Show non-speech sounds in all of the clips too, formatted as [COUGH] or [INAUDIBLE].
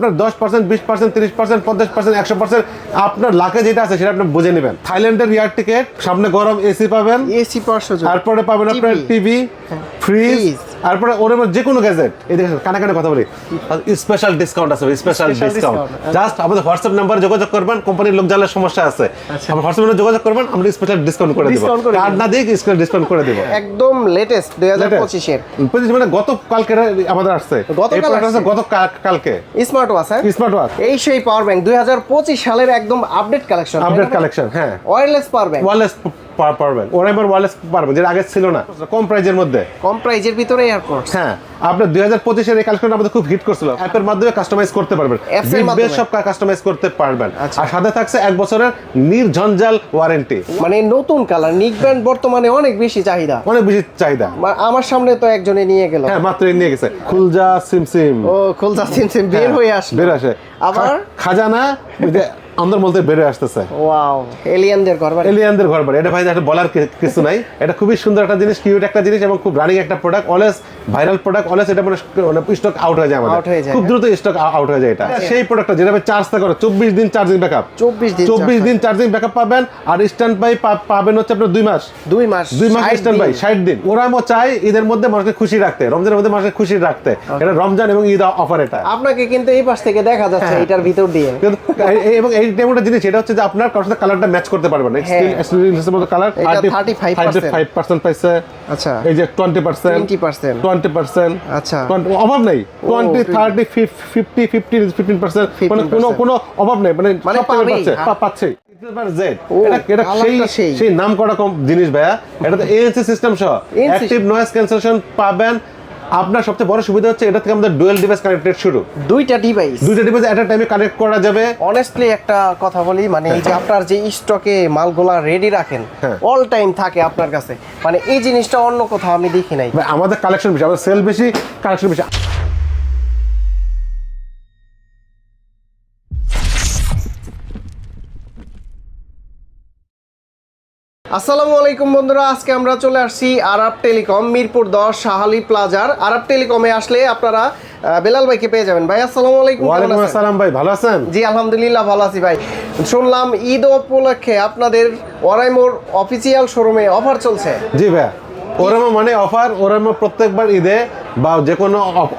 আপনার দশ পার্সেন্ট বিশ পার্সেন্ট তিরিশ পার্সেন্ট পঞ্চাশ পার্সেন্ট একশো পার্সেন্ট আপনার লাখে যেটা আছে সেটা আপনি বুঝে নেবেন। থাইল্যান্ডের ইয়ার টিকেট সামনে গরম এসি পাবেন এসি পাওয়ার তারপরে পাবেন আপনার টিভি। Fridge Fridge। তারপরে ওর মধ্যে যে কোনো গ্যাজেট এই দেখেন কানে কানে কথা বলি। স্পেশাল ডিসকাউন্ট আছে স্পেশাল ডিসকাউন্ট জাস্ট আমাদের হোয়াটসঅ্যাপ নাম্বারে যোগাযোগ করবেন কোম্পানির লোক জানলে সমস্যা আছে। আচ্ছা। আমার হোয়াটসঅ্যাপ যোগাযোগ করবেন আমরা স্পেশাল ডিসকাউন্ট করে দিব। কার্ড না দিয়ে স্পেশাল ডিসকাউন্ট করে দিব। একদম লেটেস্ট দুই হাজার পঁচিশের। পঁচিশ মানে গত কালকে আমাদের আসছে। গতকাল আসছে? গত কালকে। স্মার্ট ওয়াচ হ্যাঁ? স্মার্ট ওয়াচ এই সেই পাওয়ার ব্যাংক দুই হাজার পঁচিশ সালের একদম আপডেট কালেকশন আপডেট কালেকশন হ্যাঁ। ওয়্যারলেস পাওয়ার ব্যাংক ওয়ারলেস পারবেন। ওরা এবার ওয়ারলেস পারবেন যেটা আগে ছিল না। কম প্রাইজের মধ্যে। কম প্রাইজের ভিতরে এয়ারপোর্ট হ্যাঁ আপনার দুই হাজার পঁচিশের এই কালেকশন আমাদের খুব হিট করছিল। অ্যাপের মাধ্যমে কাস্টমাইজ করতে পারবেন? বেস সব কাস্টমাইজ করতে পারবেন। আচ্ছা। আর সাথে থাকছে এক বছরের নির্ঝঞ্ঝাল ওয়ারেন্টি মানে নতুন কালার নিক ব্র্যান্ড বর্তমানে অনেক বেশি চাহিদা। অনেক বেশি চাহিদা। আমার সামনে তো একজনে নিয়ে গেল। হ্যাঁ মাত্র নিয়ে গেছে। খুলজা সিমসিম। ও খুলতা সিম সিম বের হয়ে আসলো। বের আসে। আবার? খাজানা আন্দর বলতে বেড়ে আসতেছে। ওয়াও এলিয়ানদের ঘর বাড়ি এলিয়ানদের ঘর বাড়ি এটা ভাই এটা বলার কিছু নাই। এটা খুবই সুন্দর একটা জিনিস কিউট একটা জিনিস এবং খুব রানিং একটা product always viral product always এটা মানে স্টক আউট হয়ে যায় আমাদের। খুব। দ্রুত স্টক আউট হয়ে যায় এটা। সেই প্রোডাক্টটা যেটা চার্জ করে চব্বিশ দিন চার্জিং ব্যাকআপ চব্বিশ দিন চব্বিশ দিন চার্জিং ব্যাকআপ পাবেন আর স্ট্যান্ড বাই পাবেন হচ্ছে আপনার দুই মাস। দুই মাস দুই মাস স্ট্যান্ড বাই দিন। ষাট দিন। ওরামও চাই ঈদের মধ্যে মানুষকে খুশি রাখতে রমজানের মধ্যে মানুষকে খুশি রাখতে। এটা রমজান এবং ঈদ অফার এটা। আপনাকে কিন্তু এই পাশ থেকে দেখা যাচ্ছে হ্যাঁ। এটার ভিতর দিয়ে। কিন্তু এই- এই- জিনিস এটা হচ্ছে যে আপনার কারোর সাথে কালারটা ম্যাচ করতে পারবেন না। হ্যাঁ। স্টিল মতো কালার এটা 35% ফাইভ পার্সেন্ট পাইছে। আচ্ছা। এই যে টোয়েন্টি পার্সেন্ট 20% টোয়েন্টি পার্সেন্ট আচ্ছা। অভাব নেই। Twenty thirty fifty fifty fifteen percent মানে কোনো কোনো অভাব নেই। মানে মানে পাচ্ছে। হ্যাঁ। পা- পাচ্ছেই জেড ও, এটা এটা সেই নাম করা কম জিনিস ভাইয়া। এটা তো এএনসি সিস্টেম সহ। অ্যাক্টিভ নয়েজ ক্যান্সেলেশন পাবেন। আপনার সবচেয়ে বড় সুবিধা হচ্ছে এটা থেকে আমাদের ডুয়েল ডিভাইস কানেক্টেড শুরু। দুইটা ডিভাইস দুইটা ডিভাইস এট এ টাইমে কানেক্ট করা যাবে। অনেস্টলি একটা কথা বলি মানে এই যে আপনার যে স্টকে মালগুলা রেডি রাখেন হ্যাঁ। অল টাইম থাকে আপনার কাছে। মানে এই জিনিসটা অন্য কোথাও আমি দেখি নাই। আমাদের কালেকশন বেশি আমাদের সেল বেশি কালেকশন বেশি। আসসালামু আলাইকুম বন্ধুরা আজকে আমরা চলে আসছি আরব টেলিকম মিরপুর দশ শাহালি প্লাজার। আরব টেলিকমে আসলে আপনারা বেলাল ভাইকে পেয়ে যাবেন। ভাই আসসালামু আলাইকুম ওয়ালাইকুম আসসালাম ভাই ভালো আছেন? জি আলহামদুলিল্লাহ ভালো আছি ভাই। শুনলাম ঈদ উপলক্ষে আপনাদের ওরাইমোর অফিসিয়াল শোরুমে অফার চলছে। জি ভাই ওরামা মানে অফার ওরামা প্রত্যেকবার ঈদে বা যে কোনো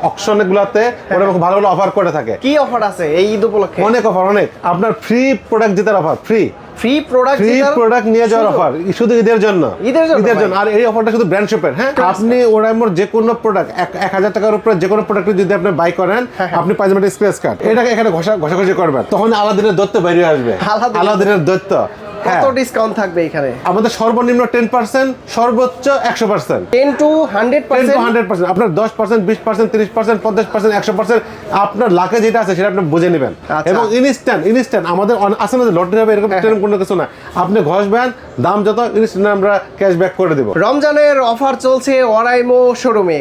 অকশন গুলাতে ওরামা খুব ভালো ভালো অফার করে থাকে। কি অফার আছে এই ঈদ উপলক্ষে? অনেক অফার অনেক। আপনার ফ্রি প্রোডাক্ট জেতার offer free free product free product নিয়ে যাওয়ার অফার শুধু ঈদের জন্য? ঈদের জন্য ঈদের জন্য। আর এই অফারটা শুধু ব্র্যান্ড শপের হ্যাঁ? আপনি ওরাইমোর যে কোনো প্রোডাক্ট এক হাজার টাকার উপরে যে কোনো প্রোডাক্ট যদি আপনি বাই করেন হ্যাঁ, আপনি পাঁচমিনিট স্ক্রেচ কার্ড এটাকে এখানে ঘষা ঘষাঘষি করবেন। তখন আলাদিনের দত্ত বেরিয়ে আসবে। আলাদিনের- দত্ত হ্যাঁ কত ডিসকাউন্ট থাকবে এখানে? আমাদের সর্বনিম্ন টেন পার্সেন্ট সর্বোচ্চ একশো percent ten to hundred ten to percent hundred percent আপনার দশ পার্সেন্ট বিশ পার্সেন্ট তিরিশ পার্সেন্ট পঞ্চাশ পার্সেন্ট একশো পার্সেন্ট আপনার লাখে যেটা আছে সেটা আপনি বুঝে নেবেন। আচ্ছা। এবং ইনস্ট্যান্ট ইনস্ট্যান্ট আমাদের আছে না যে লটারি হবে এরকম হ্যাঁ, এরকম কোনো কিছু না। আপনি ঘষবেন দাম যত ইনস্ট্যান্ট আমরা ক্যাশব্যাক করে দেবো। রমজানের অফার চলছে ওরাইমো শোরুমে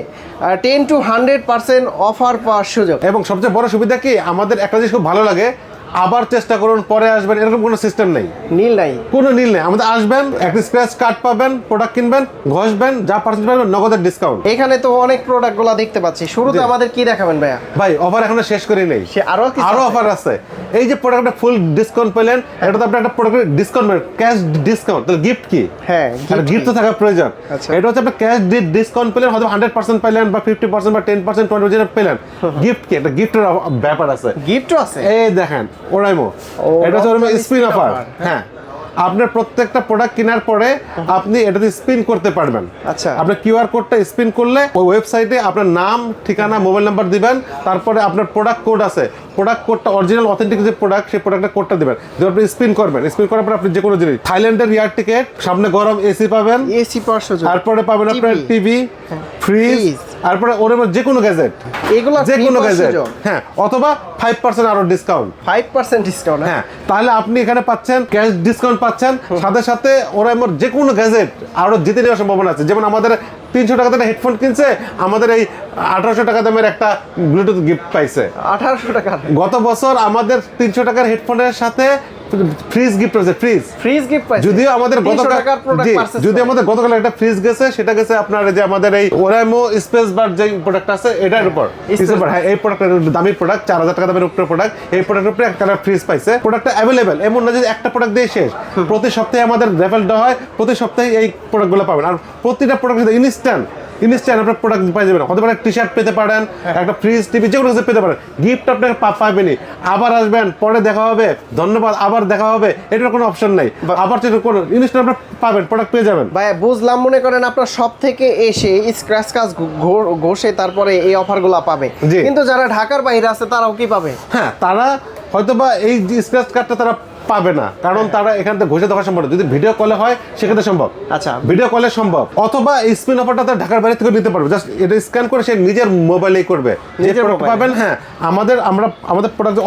ten to hundred percent offer পাওয়ার সুযোগ। এবং সবচেয়ে বড় সুবিধা কি? আমাদের একটা জিনিস খুব ভালো লাগে আবার চেষ্টা করুন পরে আসবেন এরকম কোনো সিস্টেম নেই। নীল নাই। কোনো নীল নেই। আমাদের আসবেন একটা স্ক্র্যাচ কার্ড পাবেন প্রোডাক্ট কিনবেন ঘষবেন যা পার্সেন্ট পাবেন নগদের ডিসকাউন্ট এখানে তো অনেক প্রোডাক্টগুলা দেখতে পাচ্ছি। শুরুতে আমাদের কি দেখাবেন ভাইয়া? ভাই অফার এখনও শেষ করি নেই। সে আরও আরও অফার আছে। এই যে প্রোডাক্টটা ফুল ডিসকাউন্ট পেলেন এটা তো আপনি একটা প্রোডাক্টের ডিসকাউন্ট ক্যাশ ডিসকাউন্ট তাহলে গিফট কি? হ্যাঁ গিফট তো থাকা প্রয়োজন। আচ্ছা। এটা হচ্ছে আপনার ক্যাশ ডিসকাউন্ট পেলেন হয়তো হান্ড্রেড পার্সেন্ট পেলেন বা ফিফটি পার্সেন্ট বা টেন পার্সেন্ট টোয়েন্টি পেলেন। [LAUGHS] গিফট কি? একটা গিফটের ব্যাপার আছে। গিফটও আছে। এই দেখেন ওরাইমো এটা হচ্ছে ওরাইমো স্পিন অফার। হ্যাঁ। আপনার প্রত্যেকটা প্রোডাক্ট কেনার পরে আপনি এটাতে স্পিন করতে পারবেন। আচ্ছা। আপনার কিউআর কোডটা স্পিন করলে ওই ওয়েবসাইটে আপনার নাম ঠিকানা মোবাইল নাম্বার দিবেন তারপরে আপনার প্রোডাক্ট কোড আছে। প্রোডাক্ট কোডটা অরিজিনাল অথেন্টিক যে প্রোডাক্ট সেই প্রোডাক্টের কোডটা দিবেন। যখন আপনি স্পিন করবেন। স্পিন করার পর আপনি যে কোনো জিনিস থাইল্যান্ডের ইয়ার টিকেট সামনে গরম এসি পাবেন। এসি তারপরে পাবেন আপনার টিভি ফ্রিজ তারপরে ওর যে কোনো গ্যাজেট এগুলো যে কোনো গ্যাজেট হ্যাঁ অথবা ফাইভ পার্সেন্ট আরও ডিসকাউন্ট ফাইভ পার্সেন্ট ডিসকাউন্ট হ্যাঁ। তাহলে আপনি এখানে পাচ্ছেন ক্যাশ ডিসকাউন্ট পাচ্ছেন। সাথে সাথে ওরা আমার যে কোনো গ্যাজেট আরও জিতে নেওয়ার সম্ভাবনা আছে। যেমন আমাদের তিনশো টাকা দামের হেডফোন কিনছে আমাদের এই আঠারোশো টাকা দামের একটা ব্লুটুথ গিফট পাইছে। আঠারোশো টাকা। গত বছর আমাদের তিনশো টাকার হেডফোনের সাথে ফ্রিজ গিফট আছে ফ্রিজ ফ্রিজ গিফট পাইছে। যদিও আমাদের 300 গতকাল যদিও আমাদের গতকাল একটা ফ্রিজ গেছে সেটা গেছে আপনার যে আমাদের এই ওরাইমো স্পেস বার যে প্রোডাক্ট আছে এটার উপর। Space Space হ্যাঁ এই প্রোডাক্ট দামি প্রোডাক্ট চার হাজার টাকা দামের উপরে প্রোডাক্ট এই প্রোডাক্টের উপরে একটা ফ্রিজ পাইছে। প্রোডাক্টটা অ্যাভেলেবেল এমন না যে একটা প্রোডাক্ট দিয়ে শেষ। প্রতি সপ্তাহে আমাদের রেফেল হয় প্রতি সপ্তাহে এই প্রোডাক্টগুলো পাবেন। আর প্রতিটা প্রোডাক্ট ইনস্ট্যান্ট ইনস্ট্যান্ট আপনার প্রোডাক্ট পাই যাবেন হতে পারে টি শার্ট পেতে পারেন একটা ফ্রিজ টিভি যে কোনো কিছু পেতে পারেন। গিফট আপনাকে পাবেনই। আবার আসবেন পরে দেখা হবে। ধন্যবাদ আবার দেখা হবে। এটার কোনো অপশন নাই। আবার যেটা কোনো ইনস্ট্যান্ট আপনার পাবেন প্রোডাক্ট পেয়ে যাবেন। ভাই বুঝলাম মনে করেন আপনার সব থেকে এসে স্ক্র্যাচ কাজ ঘষে তারপরে এই অফারগুলো পাবে। কিন্তু যারা ঢাকার বাইরে আছে তারাও কি পাবে? হ্যাঁ তারা হয়তোবা এই স্ক্র্যাচ কার্ডটা তারা পাবে না। কারণ তারা এখান থেকে ঘষে দেখা সম্ভব। যদি ভিডিও কলে হয় সেক্ষেত্রে সম্ভব। আচ্ছা। ভিডিও কলে সম্ভব। অথবা এই স্পিন অফারটা তারা ঢাকার বাইরে থেকে নিতে পারবে। জাস্ট এটা স্ক্যান করে সে নিজের মোবাইলেই করবে। পাবেন হ্যাঁ আমাদের আমরা আমাদের প্রোডাক্ট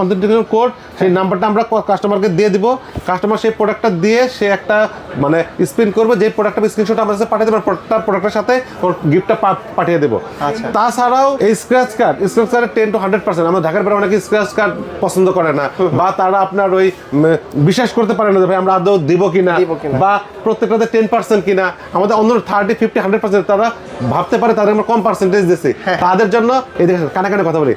অথেন্টিকেশন কোড সেই নাম্বারটা আমরা কাস্টমারকে দিয়ে দিব। কাস্টমার সেই প্রোডাক্টটা দিয়ে সে একটা মানে স্পিন করবে। যে প্রোডাক্টটা স্ক্রিনশট আমাদের কাছে পাঠিয়ে দেবে প্রোডাক্টটা প্রোডাক্টের সাথে ওর গিফটটা পাঠিয়ে দেবো। আচ্ছা। তাছাড়াও এই স্ক্র্যাচ কার্ড স্ক্র্যাচ কার্ডের টেন টু হান্ড্রেড পার্সেন্ট আমরা ঢাকার বাইরে অনেকে স্ক্র্যাচ কার্ড পছন্দ করে না। বা তারা আপনার ওই বিশ্বাস করতে পারে না যে ভাই আমরা আদৌ দিব কিনা। বা প্রত্যেকটাতে টেন পার্সেন্ট কিনা। আমাদের অন্য থার্টি ফিফটি হান্ড্রেড পার্সেন্ট তারা ভাবতে পারে তাদের আমরা কম পার্সেন্টেজ দিচ্ছি হ্যাঁ। তাদের জন্য এই দেখেন কানে কানে কথা বলি।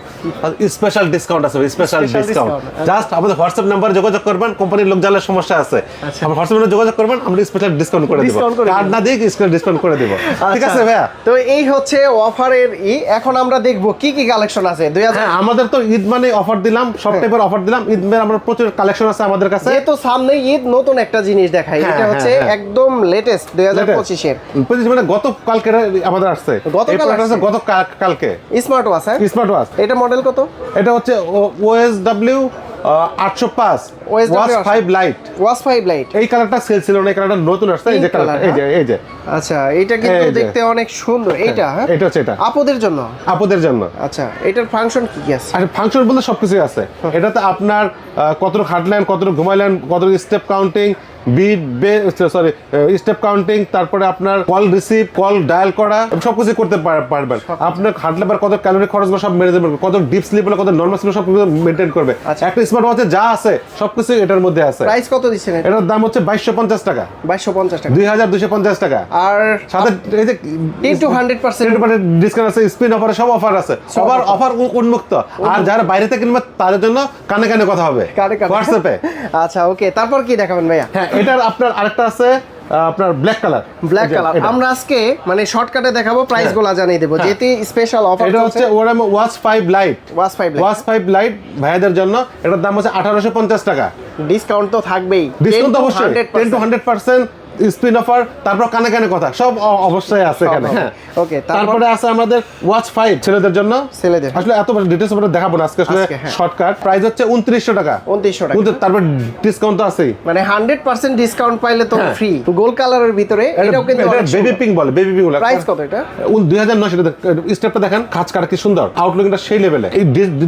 স্পেশাল ডিসকাউন্ট আছে স্পেশাল ডিসকাউন্ট জাস্ট আমাদের হোয়াটসঅ্যাপ নাম্বারে যোগাযোগ করবেন কোম্পানির লোক জানার সমস্যা আছে। আচ্ছা। আমার হোয়াটসঅ্যাপ নাম্বারে যোগাযোগ করবেন আমরা স্পেশাল ডিসকাউন্ট করে দিব। কার্ড না দিয়ে স্পেশাল ডিসকাউন্ট করে দিব। ঠিক আচ্ছা। আছে ভাইয়া? তো এই হচ্ছে অফারের ই এখন আমরা দেখব কি কি কালেকশন আছে। দুই হ্যাঁ আমাদের তো ঈদ মানে অফার দিলাম সব টাইপের অফার দিলাম। ঈদ মানে আমরা প্রচুর কালেকশন আছে। আমাদের কাছে। তো সামনে ঈদ নতুন একটা জিনিস দেখাই। হ্যাঁ, এটা হ্যাঁ, হচ্ছে হ্যাঁ। একদম লেটেস্ট দুই হাজার পঁচিশের। পঁচিশ মানে গত কালকে আমাদের আসছে। গতকাল আসছে? আছে গত কাল- কালকে স্মার্ট ওয়াচ হ্যাঁ? স্মার্ট ওয়াচ এটা মডেল কত? এটা হচ্ছে ওএস ডাব্লিউ আটশো পাঁচ OSW five lite. Watch five lite. এই কালারটা সেল ছিল না এই কালারটা নতুন আসছে এই যে Pink এই যে এই যে। আচ্ছা এটা কিন্তু দেখতে অনেক সুন্দর। এইটা হ্যাঁ? এটা হচ্ছে এটা। আপদের জন্য? আপুদের জন্য। আচ্ছা এটার ফাংশন কি কি আছে? আর ফাংশন বলতে সবকিছু আছে। এটাতে আপনার কত খাটলেন কত ঘুমাইলেন কতটা স্টেপ কাউন্টিং বিট বে সরি স্টেপ কাউন্টিং তারপরে আপনার কল রিসিভ কল ডায়াল করা সবকিছু করতে পারবেন। আপনার হাঁটলে পর কত ক্যালোরি খরচ করে সব মেনে যাবেন কত ডিপ স্লিপ হলে কত নর্মাল স্লিপ সব কিছু মেনটেন করবে। আচ্ছা। একটা স্মার্ট ওয়াচে যা আছে সবকিছু এটার মধ্যে আছে। প্রাইস কত দিচ্ছেন এটার দাম হচ্ছে বাইশশো পঞ্চাশ টাকা। বাইশশো পঞ্চাশ টাকা। দুই হাজার দুশো পঞ্চাশ টাকা। আর সাথে এই যে ten two hundred percent discount আছে স্পিন অফার সব অফার আছে। সবার অফার উন্মুক্ত। আর যারা বাইরে থেকে কিনবে তাদের জন্য কানে কানে কথা হবে। কানে কানে। হোয়াটসঅ্যাপে আচ্ছা ওকে তারপর কি দেখাবেন ভাইয়া? হ্যাঁ এটার আপনার আরেকটা আছে আপনার ব্ল্যাক কালার ব্ল্যাক কালার আমরা আজকে মানে শর্টকাটে দেখাবো প্রাইসগুলো জানিয়ে দেবো। যেটি স্পেশাল অফার এটা হচ্ছে Oraimo watch five lite watch five watch five lite ভাইয়াদের জন্য। এটার দাম হচ্ছে আঠারোশো পঞ্চাশ টাকা। ডিসকাউন্ট তো থাকবেই। ডিসকাউন্ট তো অবশ্যই। Ten two hundred percent spin offer তারপর কানে কানে কথা সব অবশ্যই আছে এখানে। হ্যাঁ Okay, তারপরে? আছে আমাদের ওয়াচ ফাইভ ছেলেদের জন্য। ছেলেদের। আসলে এত ডিটেলস আমরা দেখাবো না আজকে আসলে হ্যাঁ। শর্টকাট প্রাইস হচ্ছে উনত্রিশশো টাকা। 2900 টাকা। উনত্রিশ- তারপর ডিসকাউন্ট তো আছেই। মানে হান্ড্রেড পার্সেন্ট ডিসকাউন্ট পাইলে তো হ্যাঁ। ফ্রি গোল্ড কালারের ভিতরে এটাও কিন্তু বেবি পিঙ্ক বলে বেবি পিঙ্ক বলে। প্রাইস কত এটা? দুই হাজার নয় স্টেপটা দেখেন খাঁচ কাটা কি সুন্দর। আউটলুকটা সেই লেভেলে এই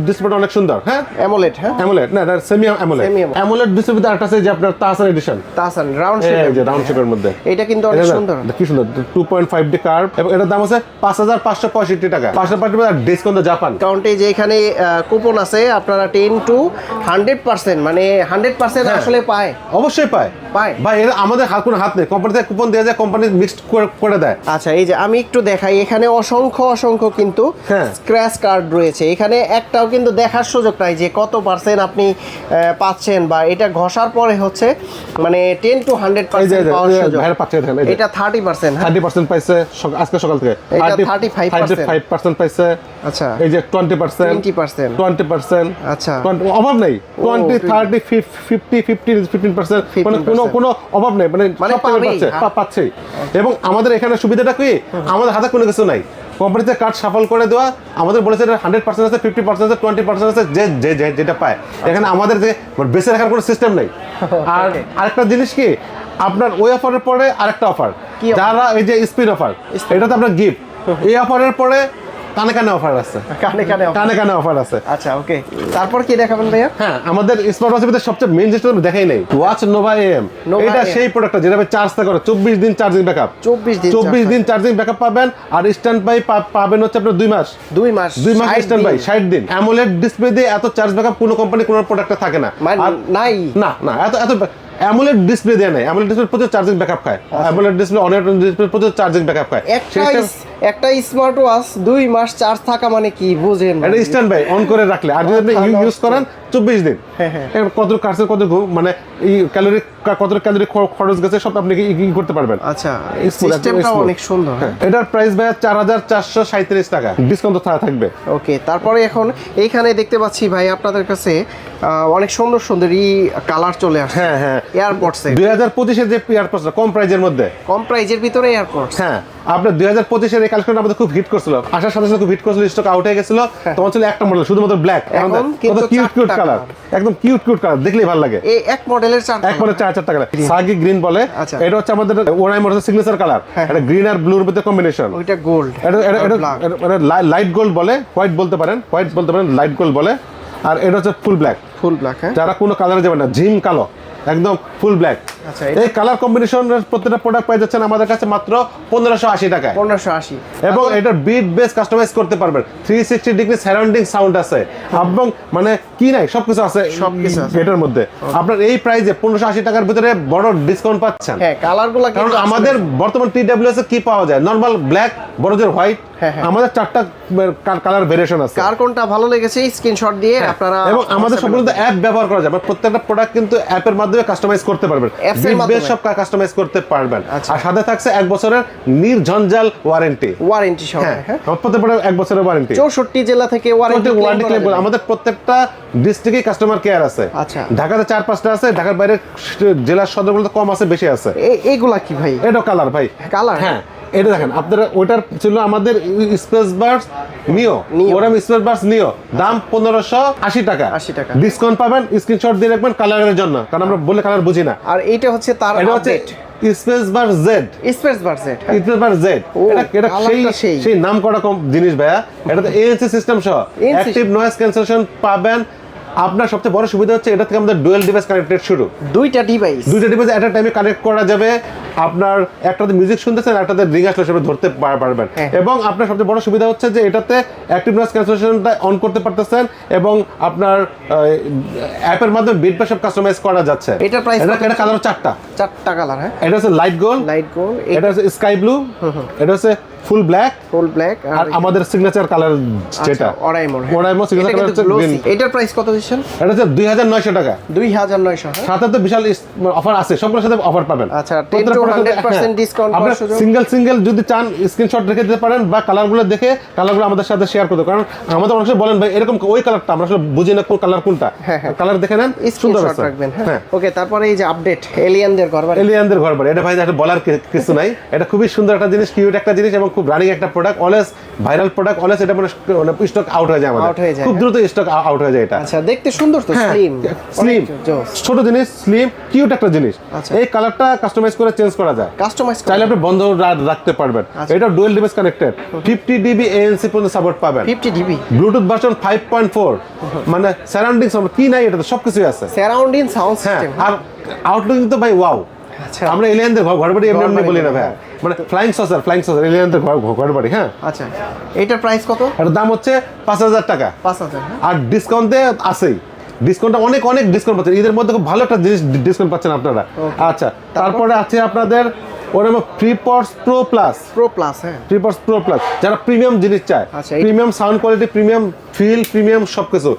ডিসপ্লেটা অনেক সুন্দর হ্যাঁ? অ্যামোলেড হ্যাঁ? অ্যামোলেড না সেমি অ্যামোলেড। অ্যামোলেড ডিসপ্লে ভিতরে আছে যে আপনার তাসার এডিশন তাসান রাউন্ড শেপ রাউন্ড শেপের মধ্যে। এটা কিন্তু অনেক সুন্দর। কি সুন্দর two point five D curve এবং এটার দাম আছে পাঁচ হাজার পাঁচশো পঁয়ষট্টি টাকা। পাঁচশো পঁয়ষট্টি টাকা ডিসকাউন্ট জাপান কাউন্টে যে এখানে কুপন আছে আপনারা টেন টু হান্ড্রেড পার্সেন্ট মানে হান্ড্রেড পার্সেন্ট হ্যাঁ। আসলে পায়। অবশ্যই পায়। পায়। ভাই এর আমাদের হাত কোনো হাত নেই। কোম্পানি থেকে কুপন দেওয়া যায় কোম্পানি মিক্সড করে দেয়। আচ্ছা এই যে আমি একটু দেখাই এখানে অসংখ্য অসংখ্য কিন্তু। স্ক্র্যাচ কার্ড রয়েছে। এখানে একটাও কিন্তু দেখার সুযোগ নাই যে কত পার্সেন্ট আপনি পাচ্ছেন বা এটা ঘষার পরে হচ্ছে মানে টেন টু হান্ড্রেড পার্সেন্ট ভাইয়ের পাচ্ছে দেখেন এই যে। এটা থার্টি পার্সেন্ট থার্টি পার্সেন্ট পাইছে আজকে সকাল থেকে। 35% পাইছে। আচ্ছা। এই যে টোয়েন্টি পার্সেন্ট 20% টোয়েন্টি পার্সেন্ট আচ্ছা। অভাব নাই। মানে কোনো কোনো অভাব নাই। মানে মানে সব পাচ্ছে। হ্যাঁ। এবং আমাদের এখানে সুবিধাটা কি? আমাদের হাতে কোনো কিছু নাই। কোম্পানিতে কার্ড সাফল করে দেওয়া আমাদের বলেছে এটা হান্ড্রেড পার্সেন্ট আছে ফিফটি পার্সেন্ট আছে টোয়েন্টি পার্সেন্ট আছে যে যে যেটা পায়। এখানে আমাদের যে বেঁচে রাখার কোনো সিস্টেম নেই। [LAUGHS] আর আরেকটা জিনিস কি আপনার ওই অফারের পরে আরেকটা অফার? যারা এই যে স্পিড অফার। এটা তো আপনার গিফট এই অফারের পরে কানে কানে অফার আছে। কানে কানে কানে কানে অফার আছে। আচ্ছা ওকে। তারপর কি দেখাবেন ভাইয়া? হ্যাঁ আমাদের স্মার্ট ওয়াচের ভিতরে সবচেয়ে মেইন আমি দেখাই নাই। ওয়াচ নোভা এম এটা সেই প্রোডাক্টটা যেটা চার্জ করে চব্বিশ দিন চার্জিং ব্যাকআপ চব্বিশ দিন চব্বিশ দিন চার্জিং ব্যাকআপ পাবেন আর স্ট্যান্ড বাই পাবেন হচ্ছে আপনার দুই মাস। দুই মাস দুই মাস স্ট্যান্ড বাই দিন। ষাট দিন। অ্যামোলেড ডিসপ্লে দিয়ে এত চার্জ ব্যাকআপ কোনো কোম্পানি কোনো প্রোডাক্টে থাকে না। মানে আর নাই। না না এত এত অ্যামোলেড ডিসপ্লে দেয় নাই। অ্যামোলেড ডিসপ্লে প্রচুর চার্জিং ব্যাকআপ খায়। অ্যামোলেড ডিসপ্লে অনেক ডিসপ্লে প্রচুর চার্জিং ব্যাকআপ খায়। একটা স্মার্ট ওয়াচ দুই মাস চার্জ থাকা মানে কি বুঝেন এটা স্ট্যান্ড বাই অন করে রাখলে। আর যদি আপনি ইউজ করেন চব্বিশ দিন। হ্যাঁ, হ্যাঁ। কত কত মানে এই ক্যালোরি কত ক্যালোরি খরচ গেছে সব আপনি কি করতে পারবেন। আচ্ছা সিস্টেমটা অনেক সুন্দর হ্যাঁ, এটার প্রাইস ভাইয়া চার হাজার চারশো সাঁত্রিশ টাকা। ডিসকাউন্ট থাকবে। ওকে তারপরে এখন এইখানে দেখতে পাচ্ছি ভাই আপনাদের কাছে অনেক সুন্দর সুন্দর ই কালার চলে আসে। হ্যাঁ হ্যাঁ। এয়ারপোর্টসে দুই হাজার পঁচিশের যে এয়ারপোর্টসটা কম প্রাইজের মধ্যে? কম প্রাইজের ভিতরে এয়ারপোর্টস হ্যাঁ আপনার দুই হাজার পঁচিশের এই কালেকশন আমাদের খুব হিট করছিল। আসার সাথে সাথে খুব হিট করছিল স্টক আউট হয়ে গেছিল। তখন ছিল একটা মডেল শুধুমাত্র ব্ল্যাক হ্যাঁ। এখন কিউট কিউট কালার একদম কিউট কিউট কালার দেখলেই ভালো লাগে। এই এক মডেলের চার এক মানে চার চার টাকা সাগি গ্রিন বলে। আচ্ছা। এটা হচ্ছে আমাদের ওরাই মোটর সিগনেচার কালার হ্যাঁ। এটা গ্রিন আর ব্লুর মধ্যে কম্বিনেশন ওইটা গোল্ড এটা এটা এটা লাইট গোল্ড বলে। হোয়াইট বলতে পারেন। হোয়াইট বলতে পারেন লাইট গোল্ড বলে। আর এটা হচ্ছে ফুল ব্ল্যাক ফুল ব্ল্যাক হ্যাঁ? যারা কোনো কালারে যাবে না জিম কালো একদম ফুল ব্ল্যাক আচ্ছা, এই কালার কম্বিনেশনের প্রত্যেকটা প্রোডাক্ট পেয়ে যাচ্ছেন আমাদের কাছে মাত্র পনেরোশো আশি টাকায়। পনেরোশো আশি। এবং এটার বিট বেস কাস্টমাইজ করতে পারবেন। Three sixty degree surrounding sound আছে। এবং মানে কি নাই সবকিছু আছে সবকিছু আছে। এটার মধ্যে। আপনার এই প্রাইসে পনেরোশো আশি টাকার ভিতরে বড় ডিসকাউন্ট পাচ্ছেন। হ্যাঁ কালারগুলা কারণ আমাদের বর্তমান টি ডাব্লিউএস কি পাওয়া যায়? নর্মাল ব্ল্যাক বড়দের হোয়াইট হ্যাঁ, হ্যাঁ। আমাদের চারটা কালার ভেরিয়েশন আছে। কার কোনটা ভালো লেগেছে স্ক্রিনশট দিয়ে আপনারা হ্যাঁ। এবং আমাদের সম্পূর্ণ অ্যাপ ব্যবহার করা মানে প্রত্যেকটা প্রোডাক্ট কিন্তু অ্যাপের মাধ্যমে কাস্টমাইজ করতে পারবেন। সব কাস্টমাইজ করতে পারবেন। আচ্ছা। আর সাথে থাকছে এক বছরের নির্ঝঞ্ঝাল ওয়ারেন্টি ওয়ারেন্টি সহ হ্যাঁ হ্যাঁ। প্রত্যেক প্রোডাক্ট এক বছরের ওয়ারেন্টি চৌষট্টি জেলা থেকে ওয়ারেন্টি ওয়ারেন্টি ক্লেম আমাদের প্রত্যেকটা ডিস্ট্রিক্টে কাস্টমার কেয়ার আছে। আচ্ছা। ঢাকাতে চার পাঁচটা আছে ঢাকার বাইরে জেলার সদর বলতে কম আছে বেশি আছে। এইগুলা কি ভাই? এটা কালার ভাই। কালার হ্যাঁ। এটা দেখেন আপনারা ওটার ছিল আমাদের স্পেস বার্স নিও। ওরাম স্পেস বার্স নিও। দাম পনেরোশো আশি টাকা। 80 টাকা। ডিসকাউন্ট পাবেন স্ক্রিনশট দিয়ে রাখবেন কালারের জন্য। কারণ আমরা বলে কালার বুঝি না। আর এইটা হচ্ছে তার এটা হচ্ছে স্পেস বার্স জেড স্পেস বার্সেট স্পেস বার্স জেড এটা এটা সেই সেই। নাম করা জিনিস ভাইয়া। এটা তো এএনসি সিস্টেম সহ। অ্যাক্টিভ নয়েজ ক্যান্সেলেশন পাবেন। আপনার সবচেয়ে বড় সুবিধা হচ্ছে এটা থেকে আমাদের ডুয়েল ডিভাইস কানেক্টেড শুরু। দুইটা ডিভাইস দুইটা ডিভাইস এট টাইমে কানেক্ট করা যাবে। আপনার একটাতে মিউজিক শুনতেছেন একটাতে রিং আসলে সেটা ধরতে পারবেন। হ্যাঁ। এবং আপনার সবচেয়ে বড় সুবিধা হচ্ছে যে এটাতে অ্যাক্টিভ নয়েজ ক্যান্সেলেশনটা অন করতে পারতেছেন এবং আপনার অ্যাপের মাধ্যমে বিট বা সব কাস্টমাইজ করা যাচ্ছে। এটা কত? এটা কালার চারটা। চারটা কালার হ্যাঁ। এটা হচ্ছে লাইট গোল্ড লাইট গোল্ড এটা হচ্ছে স্কাই ব্লু এটা হচ্ছে ফুল ব্ল্যাক ফুল ব্ল্যাক আর আমাদের সিগনেচার কালার যেটা? অরাইমো ওরাইমো signature colour হচ্ছে green। এটার প্রাইস কত দিচ্ছেন? এটা হচ্ছে দুই হাজার নয়শো টাকা। দুই হাজার নয়শো হ্যাঁ। সাথে তো বিশাল অফার আছে সবগুলোর সাথে অফার পাবেন। আচ্ছা, 10 to 100% discount পাওয়ার সুযোগ। সিঙ্গেল সিঙ্গেল যদি চান স্ক্রিনশট রেখে দিতে পারেন বা কালারগুলো দেখে কালারগুলো আমাদের সাথে শেয়ার করতে কারণ আমাদের অনেক বলেন ভাই এরকম ওই কালারটা আমরা আসলে বুঝি না কোন কালার কোনটা? হ্যাঁ, হ্যাঁ। কালার দেখে নেন সুন্দর আছে। রাখবেন হ্যাঁ। হ্যাঁ। ওকে তারপরে এই যে আপডেট এলিয়ানদের ঘর বাড়ি এলিয়ানদের ঘর বাড়ি এটা ভাই এটা বলার কিছু নাই। এটা খুবই সুন্দর একটা জিনিস কিউট একটা জিনিস এবং খুব রানিং একটা product always viral product always এটা মানে স্টক আউট হয়ে যায় আমাদের। খুব হ্যাঁ। দ্রুত স্টক আউট হয়ে যায় এটা। আচ্ছা দেখতে সুন্দর তো হ্যাঁ, স্লিম স্লিম ছোট জিনিস স্লিম কিউট একটা জিনিস। আচ্ছা। এই কালারটা কাস্টমাইজ করে চেঞ্জ করা যায়। কাস্টমাইজ চাইলে আপনি বন্ধ রাখতে পারবেন। এটা dual device connected fifty dB ANC পর্যন্ত সাপোর্ট পাবেন। Fifty dB Bluetooth version five point four মানে সারাউন্ডিং সাউন্ড কি নাই এটা তো সবকিছুই আছে। সারাউন্ডিং সাউন্ড হ্যাঁ সিস্টেম আর আউটলুক তো ভাই ওয়াও আমরা এলিয়ানদের ঘর ঘর বাড়ি এমনি এমনি বলি না ভাই হ্যাঁ। মানে ফ্লাইং সসার ফ্লাইং সসার এলিয়ানদের ঘর ঘর বাড়ি হ্যাঁ। আচ্ছা। এটার প্রাইস কত? এটার দাম হচ্ছে পাঁচ হাজার টাকা। পাঁচ হাজার আর আর ডিসকাউন্টে আছেই। ডিসকাউন্টটা অনেক অনেক ডিসকাউন্ট পাচ্ছেন। ঈদের মধ্যে খুব ভালো একটা জিনিস ডিসকাউন্ট পাচ্ছেন আপনারা। আচ্ছা তারপরে? আছে আপনাদের ওরকম FreePods pro plus pro plus হ্যাঁ। ফ্রিপর্স প্রো প্লাস যারা প্রিমিয়াম জিনিস চায় premium sound quality premium feel premium সব কিছু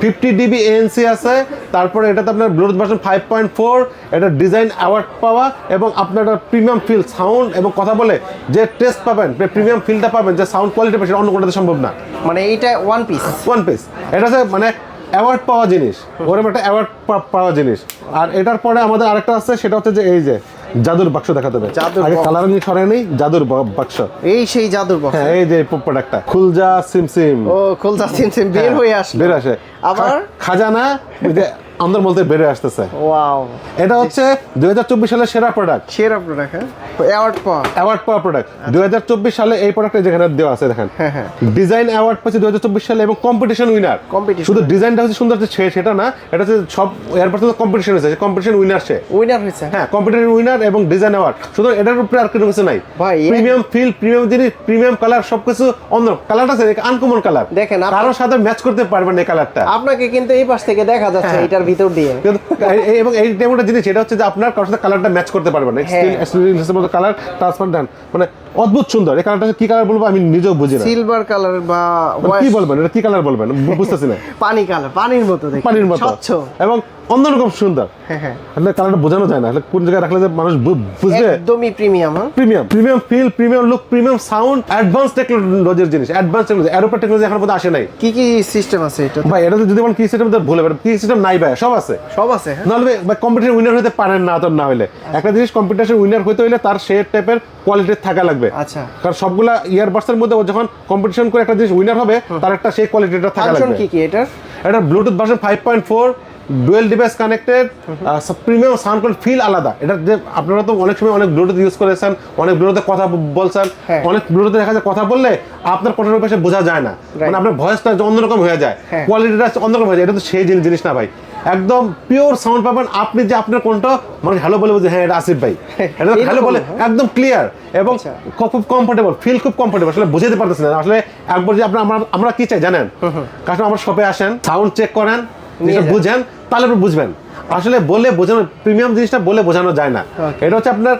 ফিফটি ডিবি এএনসি আছে তারপরে এটাতে আপনার Bluetooth version five point four এটা ডিজাইন অ্যাওয়ার্ড পাওয়া এবং আপনার প্রিমিয়াম ফিল সাউন্ড এবং কথা বলে যে টেস্ট পাবেন প্রিমিয়াম ফিলটা পাবেন যে সাউন্ড কোয়ালিটি সেটা অন্য কোনোটাতে সম্ভব না। মানে এইটা ওয়ান পিস ওয়ান পিস এটা হচ্ছে মানে অ্যাওয়ার্ড পাওয়া জিনিস। ওরকম একটা অ্যাওয়ার্ড পাওয়া জিনিস। আর এটার পরে আমাদের আরেকটা আছে সেটা হচ্ছে যে এই যে জাদুর বাক্স দেখা হবে। জাদুর আগে কালার নিয়ে সরাই নেই জাদুর বাক্স। এই সেই জাদুর বাক্স। হ্যাঁ এই যে প্রোডাক্টটা খুলজা সিমসিম। ও খুলজা সিমসিম সিম বের হয়ে আসে বের আসে। আবার? খাজানা আমাদের মধ্যে বেড়ে আসতেছে। ওয়াও এটা হচ্ছে দুই সালের সেরা প্রোডাক্ট সেরা প্রোডাক্ট হ্যাঁ? অ্যাওয়ার্ড পাওয়া। অ্যাওয়ার্ড পাওয়া প্রোডাক্ট দুই সালে এই প্রোডাক্টটা যেখানে দেওয়া আছে দেখেন। হ্যাঁ হ্যাঁ। ডিজাইন অ্যাওয়ার্ড পাচ্ছে দুই সালে এবং কম্পিটিশন উইনার Competition শুধু ডিজাইনটা হচ্ছে সুন্দর সে- সেটা না এটা হচ্ছে সব এয়ারপোর্ট কম্পিটিশন হয়েছে কম্পিটিশন উইনার সে। উইনার হয়েছে। হ্যাঁ কম্পিটিশন উইনার এবং ডিজাইন অ্যাওয়ার্ড শুধু এটার উপরে আর কোনো কিছু নাই। ভাই, প্রিমিয়াম ফিল প্রিমিয়াম জিনিস প্রিমিয়াম কালার সবকিছু অন্য। কালারটা আছে আনকমন কালার দেখেন, কারোর সাথে ম্যাচ করতে পারবেন এই কালারটা আপনাকে কিন্তু এই পাশ থেকে দেখা যাচ্ছে হ্যাঁ। এটার ভিতর দিয়ে। এবং এই ডেমোটা জিনিস এটা হচ্ছে যে আপনার কারোর সাথে কালারটা ম্যাচ করতে পারবে না। Colour still then colour transparent মানে অদ্ভুত সুন্দর। এই কালারটা কি কালার বলব? আমি নিজেও বুঝি না। সিলভার কালার বা মানে কি বলবেন? এটা কি কালার বলবেন? বুঝতেছি না। [LAUGHS] পানি কালার পানির মতো দেখতে। পানির মতো। স্বচ্ছ। এবং অন্যরকম সুন্দর। হ্যাঁ হ্যাঁ। আসলে কালারটা বোঝানো যায় না। আসলে কোন জায়গায় রাখলে যে মানুষ বুঝবে? একদমই premium premium premium feel premium look premium sound advance টেকনোলজির জিনিস। অ্যাডভান্স টেকনোলজি এরোপা টেকনোলজি এখন পর্যন্ত আসে নাই। কি কি সিস্টেম আছে এটা? ভাই এটা যদি বলেন কি সিস্টেম তো ভুলে কি সিস্টেম নাই ভাই সব আছে। সব আছে হ্যাঁ। নাহলে কম্পিটিশন উইনার হতে পারেন না তো না হলে একটা জিনিস কম্পিটিশন উইনার হতে হলে তার সে টাইপের কোয়ালিটি থাকা লাগবে। আচ্ছা। কারণ সবগুলা ইয়ারবাডসের মধ্যে যখন কম্পিটিশন করে একটা জিনিস উইনার হবে তার একটা সেই কোয়ালিটিটা থাকা লাগবে। কি কি এটার? এটা Bluetooth version five point four dual device connected premium sound quality feel আলাদা। এটা যে আপনারা তো অনেক সময় অনেক ব্লুটুথ ইউজ করেছেন অনেক ব্লুটুথে কথা বলছেন হ্যাঁ। অনেক ব্লুটুথে দেখা যায় কথা বললে আপনার কথার পাশে বোঝা যায় না। মানে আপনার ভয়েসটা অন্যরকম হয়ে যায় হ্যাঁ। কোয়ালিটিটা অন্যরকম হয়ে যায় এটা তো সেই জিনিস না ভাই। একদম পিওর সাউন্ড পাবেন। আপনি যে আপনার কোনটা মানে হ্যালো বলে বুঝে হ্যাঁ এটা আসিফ ভাই। [LAUGHS] এটা হ্যালো বলে হ্যাঁ? একদম ক্লিয়ার এবং আচ্ছা। খুব কমফোর্টেবল ফিল খুব কমফোর্টেবল আসলে বুঝাতে পারতেছি না। আসলে একবার যে আপনার আমরা আমরা কি চাই জানেন? কাস্টমার আমার শপে আসেন সাউন্ড চেক করেন বুঝেন তাহলে আপনি বুঝবেন। আসলে বলে বোঝানো প্রিমিয়াম জিনিসটা বলে বোঝানো যায় না। এটা হচ্ছে আপনার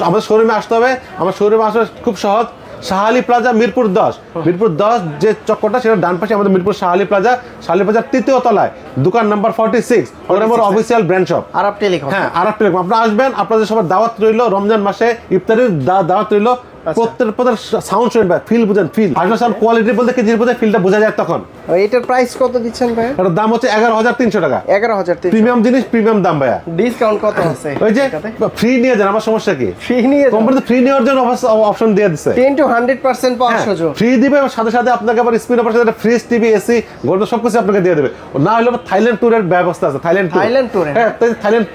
আমাদের শোরুমে আসতে হবে। আমার শোরুমে আসলে খুব সহজ। শাহালি প্লাজা মিরপুর দশ। মিরপুর দশ যে চক্করটা সেটা ডান পাশে আমাদের মিরপুর শাহালি প্লাজা। শাহালি প্লাজার তৃতীয় তলায় দোকান নাম্বার ফর্টি সিক্স ওটা official brand shop Arab telecom. হ্যাঁ আরব টেলিকম। আপনারা আসবেন আপনাদের সবার দাওয়াত রইল রমজান মাসে ইফতারির দাওয়াত রইল। প্রত্যেক প্রত্যেক সাউন্ড শুনবে ফিল বুঝেন ফিল আসলে সাউন্ড কোয়ালিটি বলতে বোঝায় ফিলটা বোঝা যায় তখন। এটার প্রাইস কত দিচ্ছেন ভাই এটার দাম হচ্ছে এগারো হাজার তিনশো টাকা। এগারো হাজার প্রিমিয়াম জিনিস প্রিমিয়াম দাম ভাইয়া। ডিসকাউন্ট কত আছে ওই যে ফ্রি নিয়ে যান আমার সমস্যা কি? ফ্রি নিয়ে কোম্পানি ফ্রি নেওয়ার জন্য অপশন দিয়ে দিচ্ছে ten two hundred percent power সুযোগ। ফ্রি দিবে সাথে সাথে আপনাকে আবার অপার সাথে ফ্রিজ টিভি এসি গোল্ড সবকিছু আপনাকে দিয়ে দেবে। না হলে থাইল্যান্ড ট্যুরের ব্যবস্থা আছে থাইল্যান্ড ট্যুর থাইল্যান্ড এর? হ্যাঁ থাইল্যান্ড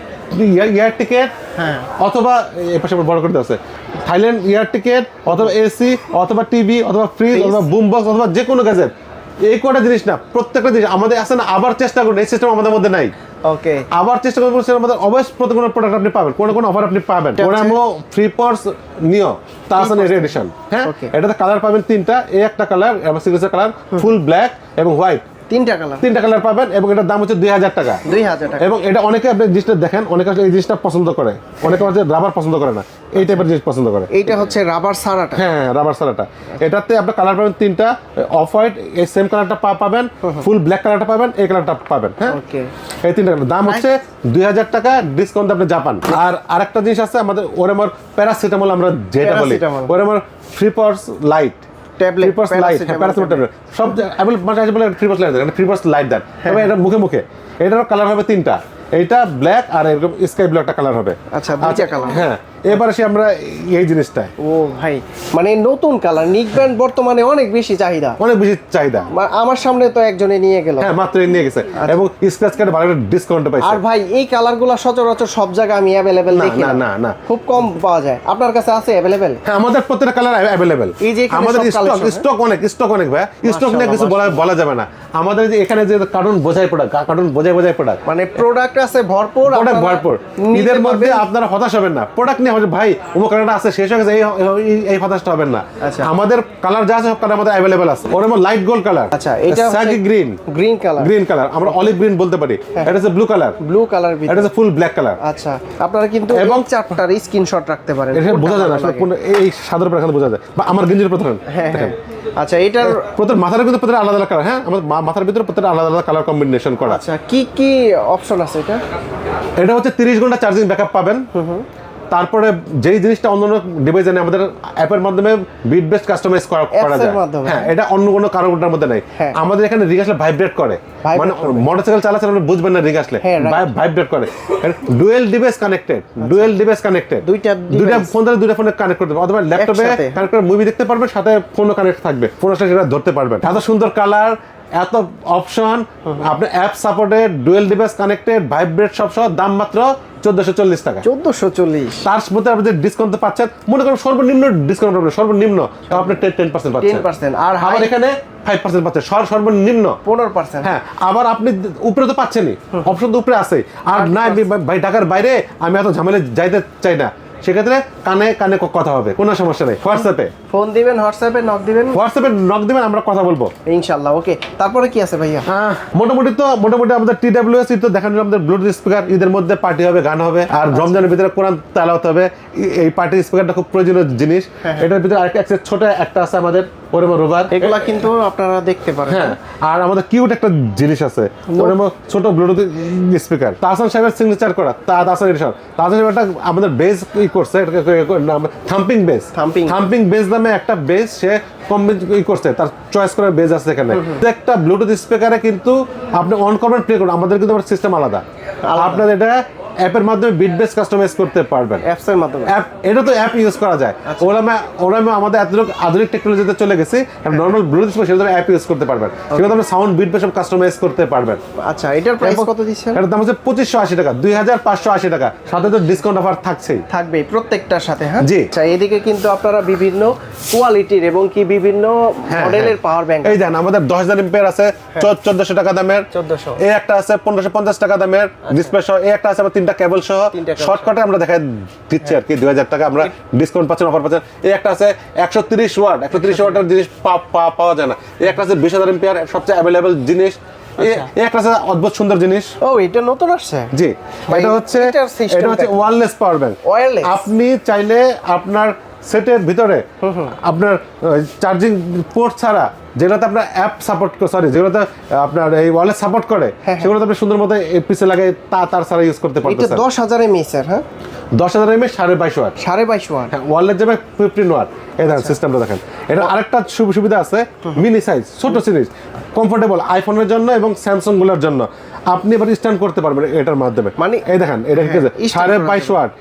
ইয়ার টিকেট হ্যাঁ। অথবা এই পাশে বড় করে আছে থাইল্যান্ড ইয়ার টিকেট অথবা এসি অথবা টিভি অথবা ফ্রিজ অথবা বুম বক্স অথবা যে কোনো গ্যাজেট এই কটা জিনিস না প্রত্যেকটা জিনিস আমাদের আছে না আবার চেষ্টা করুন এই সিস্টেম আমাদের মধ্যে নাই। ওকে আবার চেষ্টা করব সেটা আমাদের অবশ্য প্রত্যেক কোনো প্রোডাক্ট আপনি পাবেন কোনো কোনো অফার আপনি পাবেন। ওরামো ফ্রি পর্স নিও তাসান এডিশন হ্যাঁ। এটাতে কালার পাবেন তিনটা এই একটা কালার এবং সিরিজের কালার ফুল ব্ল্যাক এবং হোয়াইট তিনটা কালার তিনটা কালার পাবেন এবং এটার দাম হচ্ছে দুই হাজার টাকা। দুই হাজার টাকা। এবং এটা অনেকে আপনি জিনিসটা দেখেন অনেকে আসলে এই জিনিসটা পছন্দ করে। অনেকে হচ্ছে রাবার পছন্দ করে না। এই টাইপের জিনিস পছন্দ করে। এইটা হচ্ছে রাবার সারাটা। হ্যাঁ রাবার সালাটা এটাতে আপনার কালার পাবেন তিনটা অফ হোয়াইট এই সেম কালারটা পাবেন ফুল ব্ল্যাক কালারটা পাবেন এই কালারটা পাবেন হ্যাঁ? এই তিনটা কালার দাম হচ্ছে দুই হাজার টাকা ডিসকাউন্ট আপনি জাপান। আর আরেকটা জিনিস আছে আমাদের ওরেমর প্যারাসিটামল আমরা যেটা বলি। Oraimo free pods lite tablet free pods paracetamol tablet. সব অ্যাভেল মানে আছে বলে free lite then free lite then. তবে এটা মুখে মুখে। এটারও কালার হবে তিনটা। এটা ব্ল্যাক আর এরকম স্কাই ব্লু একটা কালার হবে। আচ্ছা, দুইটা কালার হ্যাঁ। এবার আমরা এই ও ভাই মানে নতুন কালার নিক বর্তমানে অনেক বেশি চাহিদা। অনেক বেশি চাহিদা। আমার সামনে তো একজনে নিয়ে গেল। হ্যাঁ মাত্র নিয়ে গেছে। এবং স্ক্র্যাচ কার্ডে ভালো ডিসকাউন্ট পাইছে। আর ভাই এই কালারগুলো সচরাচর সব জায়গায় আমি দেখি না, না, না। খুব কম পাওয়া যায়। আপনার কাছে আছে হ্যাঁ আমাদের প্রত্যেকটা কালার এই যে আমাদের স্টক? স্টক অনেক স্টক অনেক ভাই। স্টক নিয়ে কিছু বলা বলা যাবে না। আমাদের যে এখানে যে কার্টুন বোঝাই প্রোডাক্ট কার্টুন বোঝাই বোঝাই প্রোডাক্ট মানে প্রোডাক্ট আছে ভরপুর প্রোডাক্ট ভরপুর। ঈদের মধ্যে। আপনারা হতাশ হবেন না। প্রোডাক্ট নিয়ে হচ্ছে ভাই অমুক কালারটা আছে শেষ হয়ে গেছে এই এই- হতাশটা হবেন না। আচ্ছা। আমাদের কালার যা আছে সব কালার আমাদের অ্যাভেলেবেল আছে। ওর লাইট গোল্ড কালার আচ্ছা এটা sage green green colour green colour আমরা অলিভ গ্রিন বলতে পারি। হ্যাঁ। এটা হচ্ছে ব্লু কালার ব্লু কালার এটা হচ্ছে ফুল ব্ল্যাক কালার আচ্ছা আপনারা কিন্তু এবং- চারটার স্ক্রিনশট রাখতে পারেন। এটা বোঝা যায় না। কোন- এই সাদার উপর বোঝা যায়। বা আমার গেঞ্জির উপর ধরেন। হ্যাঁ হ্যাঁ। আচ্ছা এটার প্রত্যেক মাথার ভিতরে প্রত্যেক আলাদা আলাদা কালার হ্যাঁ? আমাদের মাথার ভিতরে প্রত্যেক আলাদা আলাদা কালার কম্বিনেশন করা। আচ্ছা কি কি অপশন আছে এটা? এটা হচ্ছে তিরিশ ঘণ্টা চার্জিং ব্যাকআপ পাবেন। তারপরে যেই জিনিসটা অন্য ডিভাইস জানে আমাদের অ্যাপের মাধ্যমে বিট বেস্ট কাস্টমাইজ করা করা যায়। হ্যাঁ এটা অন্য কোনো কারোটার মধ্যে নাই। হ্যাঁ। আমাদের এখানে রিং আসলে ভাইব্রেট করে। মানে মোটরসাইকেল চালাচ্ছেন আপনি বুঝবেন না রিং আসলে। হ্যাঁ, ভাইব্রেট করে। Dual device connected dual device connected দুইটা দুইটা ফোন ধরে দুইটা ফোনে কানেক্ট করতে পারবেন অথবা ল্যাপটপে কানেক্ট করে মুভি দেখতে পারবেন সাথে ফোনও কানেক্ট থাকবে। ফোন আসলে সেটা ধরতে পারবেন। এত সুন্দর কালার এত অপশন আপনার app supported dual device connected vibrate সব সহ দাম মাত্র চোদ্দশো চল্লিশ টাকা। চোদ্দশো চল্লিশ। তার মধ্যে আপনি যে ডিসকাউন্ট পাচ্ছেন মনে করেন সর্বনিম্ন ডিসকাউন্ট পাবেন সর্বনিম্ন তো আপনি টেন পার্সেন্ট পাচ্ছেন। 10% আর আবার এখানে ফাইভ পার্সেন্ট পাচ্ছেন সর- সর্বনিম্ন। পনেরো পার্সেন্ট হ্যাঁ আবার আপনি উপরে তো পাচ্ছেনই অপশন তো উপরে আছে আর না ভাই ঢাকার বাইরে আমি এত ঝামেলা যাইতে চাই না। সেক্ষেত্রে কানে কানে কথা হবে কোনো সমস্যা নেই। হোয়াটসঅ্যাপে ফোন দিবেন হোয়াটসঅ্যাপে নক দিবেন? হোয়াটসঅ্যাপে নক দিবেন আমরা কথা বলব। ইনশাল্লাহ ওকে। তারপরে কি আছে ভাইয়া? হ্যাঁ মোটামুটি তো মোটামুটি আমাদের টি ডাব্লিউ এস তো দেখানো আমাদের ব্লুটুথ স্পিকার ঈদের মধ্যে পার্টি হবে গান হবে আর রমজানের ভিতরে কোরআন তালাওয়াত হবে। এই- পার্টি স্পিকারটা খুব প্রয়োজনীয় জিনিস। এটার ভিতরে আরেকটা ছোট একটা আছে আমাদের। ওরেমো রোভার এগুলা কিন্তু আপনারা দেখতে পারেন। হ্যাঁ আর আমাদের কিউট একটা জিনিস আছে। ওরেমো ছোট ব্লুটুথ স্পিকার তাহসান সাহেবের সিগনেচার করা। তা তাহসান এডিশন তাহসান সাহেব একটা আমাদের বেস ই করছে thumping bass Thumping। Thumping bass নামে একটা বেস সে কম ই করছে। তার চয়েস করার বেস আছে এখানে। একটা ব্লুটুথ স্পিকারে কিন্তু আপনি অন করবেন প্লে করবেন আমাদের কিন্তু সিস্টেম আলাদা। আপনার এটা অ্যাপের মাধ্যমে বিট বেস কাস্টমাইজ করতে পারবেন। অ্যাপসের মাধ্যমে। অ্যাপ এটা তো অ্যাপ ইউজ করা যায়। ওরামে ওরামে আমাদের এতটুকু আধুনিক টেকনোলজিতে চলে গেছে। নর্মাল ব্লুটুথ সেটা অ্যাপ ইউজ করতে পারবেন। সেটা আপনি সাউন্ড বিট বেস কাস্টমাইজ করতে পারবেন। আচ্ছা এটার প্রাইস কত দিচ্ছেন এটার দাম হচ্ছে পঁচিশশো আশি টাকা দুই হাজার পাঁচশো আশি টাকা। সাথে তো ডিসকাউন্ট অফার থাকছেই। থাকবে প্রত্যেকটার সাথে হ্যাঁ? জি। আচ্ছা এদিকে কিন্তু আপনারা বিভিন্ন কোয়ালিটির এবং কি বিভিন্ন হ্যাঁ, মডেলের হ্যাঁ। পাওয়ার ব্যাংক এই দেন আমাদের দশ হাজার এম্পেয়ার আছে চোদ্দশো টাকা দামের। 1400 এই একটা আছে পনেরোশো পঞ্চাশ টাকা দামের ডিসপ্লে সহ এই একটা আছে আমার তিনটা কেবল সহ শর্টকাটে আমরা দেখাই দিচ্ছি আর কি দুই হাজার টাকা। আমরা ডিসকাউন্ট পাচ্ছেন অফার পাচ্ছেন। এই একটা আছে একশো তিরিশ ওয়াট একশো তিরিশ ওয়াটের জিনিস পাওয়া যায় না। এই একটা আছে বিশ হাজার এম্পিয়ার সবচেয়ে অ্যাভেলেবল জিনিস। এই- এই একটা অদ্ভুত সুন্দর জিনিস। ও এটা নতুন আসছে? জি। এটা হচ্ছে এটা হচ্ছে টা ওয়্যারলেস পাওয়ার ব্যাংক Wireless? আপনি চাইলে আপনার সেটের ভিতরে আপনার চার্জিং পোর্ট ছাড়া যেগুলোতে আপনার অ্যাপ সাপোর্ট সরি যেগুলোতে আপনার এই ওয়ালেট সাপোর্ট করে হ্যাঁ। সেগুলোতে আপনি সুন্দর মতো পিছে লাগে তা তার ছাড়া ইউজ করতে পারবেন এটা দশ হাজার এমএসের হ্যাঁ? দশ হাজার এমএ সাড়ে বাইশ ওয়াট। সাড়ে বাইশ ওয়াট। হ্যাঁ ওয়ালেট যাবে ফিফটিন ওয়াট। এই দেখেন সিস্টেমটা দেখেন। এটা আরেকটা সুবিধা আছে মিনি সাইজ ছোট জিনিস কমফোর্টেবল আইফোনের জন্য এবং স্যামসাংগুলোর জন্য। আপনি এবার স্ট্যান্ড করতে পারবেন এটার মাধ্যমে। মানে- এই দেখেন এটা কি হ্যাঁ, সাড়ে বাইশ। ওয়াট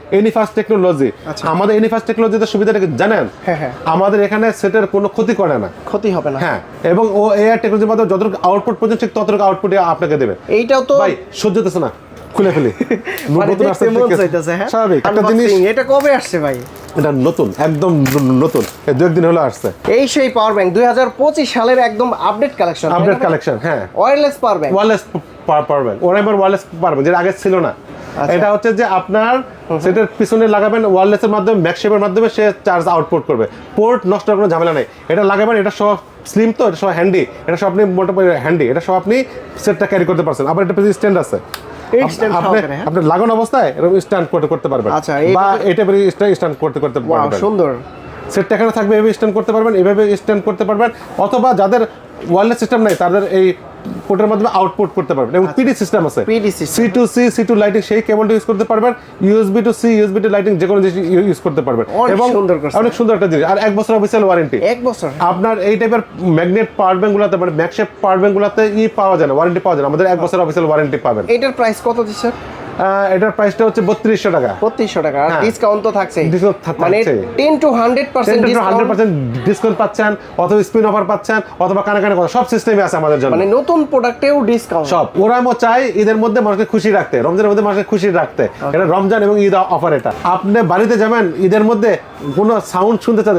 টেকনোলজি আচ্ছা। আমাদের এনিফাস্ট টেকনোলজিতে সুবিধাটা জানেন? হ্যাঁ, হ্যাঁ। আমাদের এখানে সেটের কোনো ক্ষতি করে না। ক্ষতি হবে না। হ্যাঁ এবং ও এআই টেকনোলজির মাধ্যমে যতটুকু আউটপুট পর্যন্ত ঠিক ততটুকু আউটপুট আপনাকে দেবে। এইটাও তো ভাই সহ্য না। খুলে ফেলি। [LAUGHS] মানে নতুন আসতে মন চাইতেছে হ্যাঁ? স্বাভাবিক একটা জিনিস এটা কবে আসছে ভাই? এটা নতুন একদম নতুন এই দু একদিন হলো আসছে। এই সেই পাওয়ার ব্যাংক দুই হাজার পঁচিশ সালের একদম আপডেট কালেকশন আপডেট কালেকশন হ্যাঁ। ওয়্যারলেস পাওয়ার ব্যাংক ওয়ারলেস পারবেন ওরা এবার ওয়ারলেস পারবেন যেটা আগে ছিল না। আচ্ছা। এটা হচ্ছে যে আপনার সেটার পিছনে লাগাবেন মাধ্যমে মাধ্যমে সে চার্জ আউটপুট করবে। পোর্ট নষ্ট কোনো ঝামেলা নেই। এটা লাগাবেন এটা সব স্লিম তো এটা সব হ্যান্ডি এটা সব আপনি মোটামুটি হ্যান্ডি এটা সব আপনি সেটটা ক্যারি করতে পারছেন। আবার এটা স্ট্যান্ড আছে। আপনি হ্যাঁ? লাগানো অবস্থায় এরকম স্ট্যান্ড করতে করতে পারবেন। আচ্ছা, বা এটা স্ট্যান্ড করতে করতে পারবেন। সুন্দর। সেটটা এখানে থাকবে এভাবে স্ট্যান্ড করতে পারবেন এভাবে স্ট্যান্ড করতে পারবেন। অথবা যাদের ওয়ারলেস সিস্টেম নাই তাদের এই পোর্টের মাধ্যমে আউটপুট করতে পারবেন। এবং পিডি সিস্টেম আছে। C to C C to lightning সেই কেবলটা ইউজ করতে পারবেন। USB to C USB to lightning যে কোনো জিনিস ইউজ করতে পারবেন। অনেক এবং সুন্দর অনেক সুন্দর একটা জিনিস। আর এক বছর অফিসিয়াল ওয়ারেন্টি এক বছর। আপনার এই টাইপের ম্যাগনেট পাওয়ার ব্যাঙ্কগুলোতে মানে ম্যাকশেপ পাওয়ার ব্যাঙ্কগুলোতে ই পাওয়া যায় না ওয়ারেন্টি পাওয়া যায় না। আমাদের এক বছর অফিসিয়াল ওয়ারেন্টি পাবেন। এটার প্রাইস কত দিচ্ছে এটার প্রাইসটা হচ্ছে বত্রিশশো টাকা। বত্রিশশো টাকা। আর হ্যাঁ। ডিসকাউন্ট তো থাকছে মানে থাকছে। Ten two hundred percent hundred percent discount পাচ্ছেন অথবা স্পিন অফার পাচ্ছেন অথবা কানে কানে কথা সব সিস্টেমে আছে আমাদের জন্য। মানে নতুন প্রোডাক্টেও ডিসকাউন্ট সব। ওরামও চাই ঈদের মধ্যে মানুষকে খুশি রাখতে রমজানের মধ্যে মানুষকে খুশি রাখতে। এটা রমজান এবং ঈদ অফার এটা। আপনি বাড়িতে যাবেন ঈদের মধ্যে কোনো সাউন্ড শুনতে চান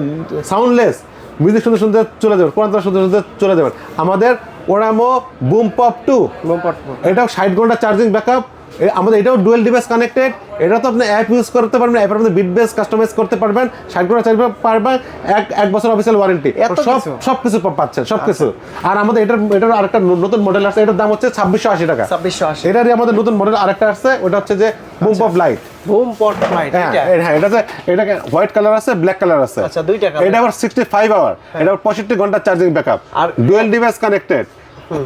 সাউন্ডলেস মিউজিক শুনতে শুনতে চলে যাবেন কোরআন শুনতে শুনতে চলে যাবেন। আমাদের Oraimo boom pop two boom pop এটাও ষাট ঘণ্টা চার্জিং ব্যাকআপ আমাদের এটাও ডুয়েল ডিভাইস কানেক্টেড। এটা তো আপনি অ্যাপ ইউজ করতে পারবেন অ্যাপের মধ্যে বিট বেস কাস্টমাইজ করতে পারবেন ষাট ঘণ্টা চার্জ পারবেন এক এক বছর অফিসিয়াল ওয়ারেন্টি সব সব কিছু। পাচ্ছেন সব কিছু আর আমাদের এটার এটার আরেকটা নতুন মডেল আছে এটার দাম হচ্ছে ছাব্বিশশো আশি টাকা। ছাব্বিশশো আশি। এটারই আমাদের নতুন মডেল আরেকটা আসছে ওটা হচ্ছে যে boom pop lite boom pop lite হ্যাঁ এ- হ্যাঁ এটা এটা হোয়াইট কালার আছে ব্ল্যাক কালার আছে। আচ্ছা, দুইটা। এটা আবার সিক্সটি ফাইভ আওয়ার এটা পঁয়ষট্টি ঘণ্টা চার্জিং ব্যাকআপ আর dual device connected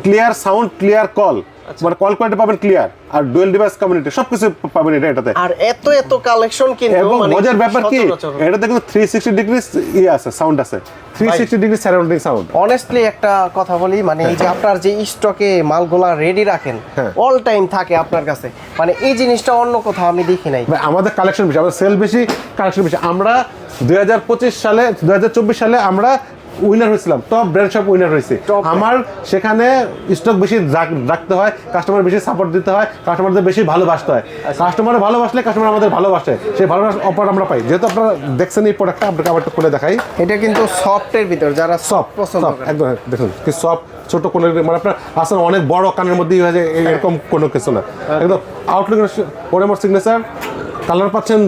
clear sound clear call মানে কল কোয়ালিটি পাবেন ক্লিয়ার আর ডুয়েল ডিভাইস কমিউনিটি সবকিছু পাবেন এটা এটাতে। আর এত এত কালেকশন কিন্তু এবং মানে মজার ব্যাপার কি। এটাতে কিন্তু থ্রি সিক্সটি ডিগ্রি ইয়ে আছে সাউন্ড আছে। Three sixty degree surrounding sound honestly একটা কথা বলি মানে এই যে আপনার যে স্টকে মালগুলা রেডি রাখেন হ্যাঁ। অল টাইম থাকে আপনার কাছে। মানে এই জিনিসটা অন্য কোথাও আমি দেখি নাই। আমাদের কালেকশন বেশি আমাদের সেল বেশি কালেকশন বেশি। আমরা দুই হাজার পঁচিশ সালে দুই হাজার চব্বিশ সালে আমরা উইনার হয়েছিলাম টপ ব্র্যান্ড সব উইনার হয়েছে। আমার সেখানে স্টক বেশি রাখ- রাখতে হয় কাস্টমার বেশি সাপোর্ট দিতে হয় কাস্টমারদের বেশি ভালোবাসতে হয়। আচ্ছা। কাস্টমার ভালোবাসলে কাস্টমার আমাদের ভালোবাসে সেই ভালোবাসা অফার আমরা পাই। যেহেতু আপনারা দেখছেন এই প্রোডাক্টটা আপনাকে আবার একটু খুলে দেখাই। এটা কিন্তু সফটের ভিতর যারা সফট পছন্দ একদম দেখুন কি সব ছোট কোনো মানে আপনার আসলে অনেক বড় কানের মধ্যেই হয়ে যায় এরকম কোনো কিছু না। একদম আউটলুক ওরেমোর সিগনেচার কালার পাচ্ছেন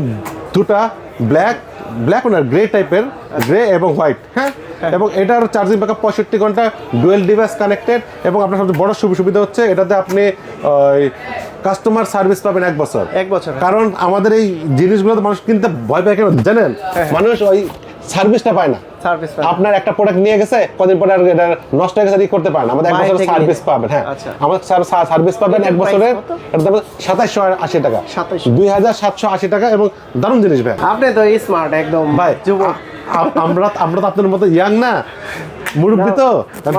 দুটা ব্ল্যাক ব্ল্যাক ওনার গ্রে টাইপের গ্রে এবং হোয়াইট হ্যাঁ? এবং এটার চার্জিং ব্যাক আপ পঁয়ষট্টি ঘণ্টা ডুয়েল ডিভাইস কানেক্টেড এবং আপনার সবচেয়ে বড় সুবি- সুবিধা হচ্ছে এটাতে আপনি কাস্টমার সার্ভিস পাবেন এক বছর। এক বছর কারণ আমাদের এই জিনিসগুলো তো মানুষ কিনতে ভয় পায় কেন? জানেন? মানুষ ওই সার্ভিসটা পায় না। সার্ভিস আপনার একটা প্রোডাক্ট নিয়ে গেছে কদিন পরে আর এটা নষ্ট হয়ে গেছে আর করতে পারেন। আমাদের এক বছরের সার্ভিস পাবেন হ্যাঁ। আচ্ছা। আমাদের সার্ভিস পাবেন এক বছরের? এটার দাম সাতাশশো আশি টাকা। 2700 দুই হাজার সাতশো আশি টাকা এবং দারুণ জিনিস ভাই। আপনি তো স্মার্ট একদম ভাই যুবক। আমরা আমরা তো আপনার মতো ইয়াং না। মুরব্বী তো।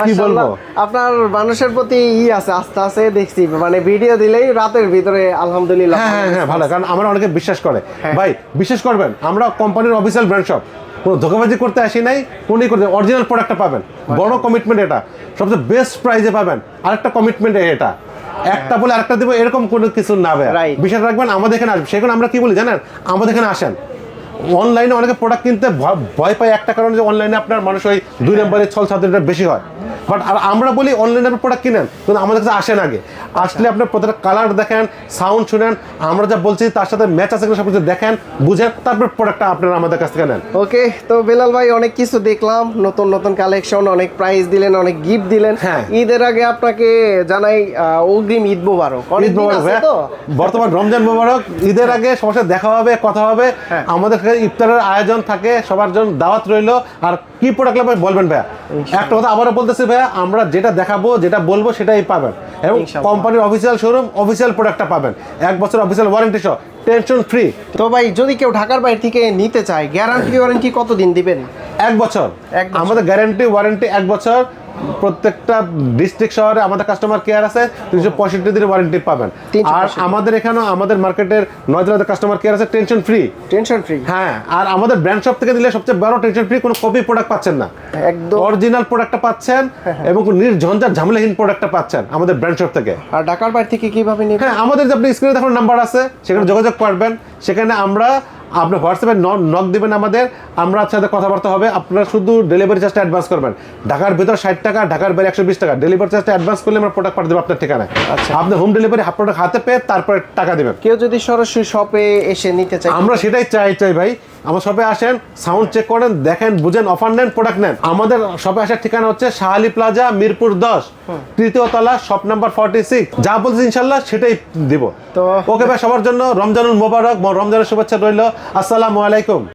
কি বলব? আপনার মানুষের প্রতি ই আছে আস্তে আস্তে দেখছি। মানে ভিডিও দিলেই রাতের ভিতরে আলহামদুলিল্লাহ হ্যাঁ হ্যাঁ হ্যাঁ ভালো কারণ আমরা অনেকে বিশ্বাস করে। হ্যাঁ। ভাই বিশ্বাস করবেন আমরা কোম্পানির অফিসিয়াল ব্র্যান্ড শপ কোনো ধোকাবাজি করতে আসি নাই কোনই করতে অরিজিনাল প্রোডাক্টটা পাবেন। বড় কমিটমেন্ট এটা। সবচেয়ে বেস্ট প্রাইজে পাবেন। আরেকটা কমিটমেন্ট এটা। একটা বলে আরেকটা দেবো এরকম কোনো কিছু না. বিশ্বাস রাখবেন আমাদের এখানে আসবে। সেখানে আমরা কি বলি জানেন? আমাদের এখানে আসেন। অনলাইনে অনেকে প্রোডাক্ট কিনতে ভয়- ভয় পায় একটা কারণে যে অনলাইনে আপনার মানুষ ওই দুই নম্বরের ছল ছাত্রীটা বেশি হয়। বাট আর আমরা বলি অনলাইনে আপনি প্রোডাক্ট কিনেন কিন্তু আমাদের কাছে আসেন আগে। আসলে আপনার প্রত্যেকটা কালার দেখেন সাউন্ড শুনেন আমরা যা বলছি তার সাথে ম্যাচ আছে কিনা সব কিছু দেখেন বুঝেন তারপর প্রোডাক্টটা আপনারা আমাদের কাছ থেকে নেন। ওকে তো বেলাল ভাই অনেক কিছু দেখলাম নতুন নতুন কালেকশন অনেক প্রাইস দিলেন অনেক গিফট দিলেন। হ্যাঁ। ঈদের আগে আপনাকে জানাই অগ্রিম ঈদ মোবারক। ঈদ মোবারক তো? বর্তমান রমজান মোবারক ঈদের আগে সবার সাথে দেখা হবে কথা হবে। হ্যাঁ। আমাদের ইফতারের আয়োজন থাকে সবার জন্য দাওয়াত রইল। আর কি প্রোডাক্ট লাগবে বলবেন ভাইয়া? একটা কথা আবারও বলতেছি ভাইয়া আমরা যেটা দেখাবো যেটা বলব সেটাই পাবেন। এবং কোম্পানির অফিসিয়াল শোরুম অফিসিয়াল প্রোডাক্টটা পাবেন। এক বছর অফিসিয়াল ওয়ারেন্টি সহ টেনশন ফ্রি তো ভাই যদি কেউ ঢাকার বাইরে থেকে নিতে চায় গ্যারান্টি ওয়ারেন্টি কতদিন দিবেন? এক বছর। আমাদের গ্যারান্টি ওয়ারেন্টি এক বছর। প্রত্যেকটা ডিস্ট্রিক্ট শহরে আমাদের কাস্টমার কেয়ার আছে তিনশো পঁয়ষট্টি দিনের ওয়ারেন্টি পাবেন। আর আমাদের এখানেও আমাদের মার্কেটের নয় জেলাতে কাস্টমার কেয়ার আছে টেনশন ফ্রি টেনশন ফ্রি হ্যাঁ আর আমাদের ব্র্যান্ড শপ থেকে নিলে সবচেয়ে বড় টেনশন ফ্রি কোনো কপি প্রোডাক্ট পাচ্ছেন না। একদম। অরিজিনাল প্রোডাক্টটা পাচ্ছেন এবং নির্ঝঞ্ঝাট ঝামেলাহীন প্রোডাক্টটা পাচ্ছেন আমাদের ব্র্যান্ড শপ থেকে। আর ঢাকার বাইরে থেকে কীভাবে নেবেন হ্যাঁ আমাদের যে আপনি স্ক্রিনে দেখুন নাম্বার আছে সেখানে যোগাযোগ করবেন। সেখানে আমরা আপনি হোয়াটসঅ্যাপে নক দেবেন আমাদের আমরা আপনার সাথে কথাবার্তা হবে আপনারা শুধু ডেলিভারি চার্জটা অ্যাডভান্স করবেন। ঢাকার ভিতর ষাট টাকা ঢাকার বাইরে একশো বিশ টাকা। ডেলিভারি চার্জটা অ্যাডভান্স করলে আমরা প্রোডাক্ট পাঠিয়ে দেবো আপনার ঠিকানায়। আচ্ছা। আপনি হোম ডেলিভারি প্রোডাক্ট হাতে পেয়ে তারপরে টাকা দেবেন। কেউ যদি সরাসরি শপে এসে নিতে চায় আমরা সেটাই চাই চাই ভাই। আমার শপে আসেন সাউন্ড চেক করেন দেখেন বুঝেন অফার নেন প্রোডাক্ট নেন। আমাদের শপে আসার ঠিকানা হচ্ছে শাহালি প্লাজা মিরপুর দশ তৃতীয় তলা শপ নাম্বার ফর্টি সিক্স যা বলছি ইনশাল্লাহ সেটাই দিব। তো- ওকে ভাই সবার জন্য রমজানুল মোবারক রমজানের শুভেচ্ছা রইল। আসসালামু আলাইকুম।